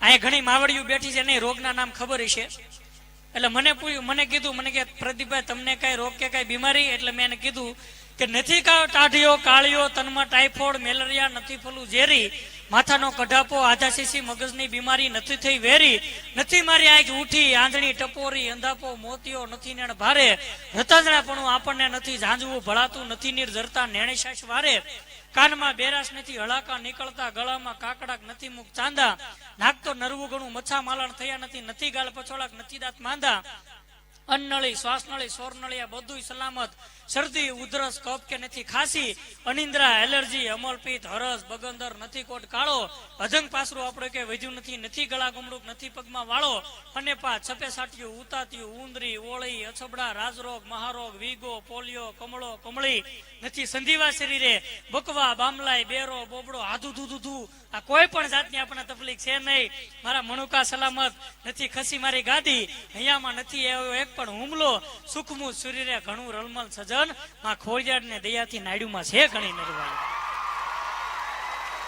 અહીંયા ઘણી માવડીઓ બેઠી છે નહીં રોગના નામ ખબર છે. એટલે મને પૂછ્યું, મને કીધું, મને કે પ્રદીપભાઈ, તમને કઈ રોગ કે કઈ બીમારી? એટલે મેં એને કીધું કે નથી ટાઢીઓ, કાળીઓ, તનમાં ટાઇફોઇડ, મેલેરિયા નથી ફલું, ઝેરી, માથાનો કઢાપો આધા શીશી મગજની બીમારી નથી થઈ, વેરી, નથી મારી આંખ ઉઠી આંધળી, ટપોરી, અંધાપો, મોતીઓ, નથી નેણ ભારે રતાજણાપણું આપણને નથી, ઝાંઝવું, ભળાતું, નથી નીર, જરતા, નેણેશાશ વારે. કાનમાં બેરાશ નથી, હળાકા નીકળતા, ગળામાં કાકડાક નથી મુખ ચાંદા, નાક તો નરવું ઘણું મચ્છા માલણ થયા નથી નથી ગાલ પછોડાક, નથી દાંત માંદા. અન્નળી, શ્વાસનળી સોરનળી આ બધું સલામત. શરદી, ઉધરસ, કફ કે નથી, ખાંસી, અનિંદ્રા, એલર્જી, અમલપિત, હરસ, બગંદર, નથી કોટ, કાળો. અજંગ પાસરું આપણે કે વધ્યું નથી નથી ગળા ગુમડુક નથી પગમાં વાળો. અને પા, છપે સાટિયું, ઉતાતિયું ઉંદરી ઓળી, અછબડા, રાજરોગ, મહારોગ, વીગો, પોલિયો, કમળો, કમળી. નથી સંધિવા શરીરે, બકવા, બામલાઈ, બેરો, બોબડો, આધુ ધુ ધુ આ કોઈ પણ જાતની આપણને તકલીફ છે નહીં. મારા મણુકા સલામત. નથી ખસી મારી ગાદી. અહીંયામાં નથી એવો એક પણ હુમલો સુખમું શરીરે ઘણું રલમલ સજન, માં ખોડિયાર ને દયાથી નાડ્યુમાં છે ઘણી નરવાઈ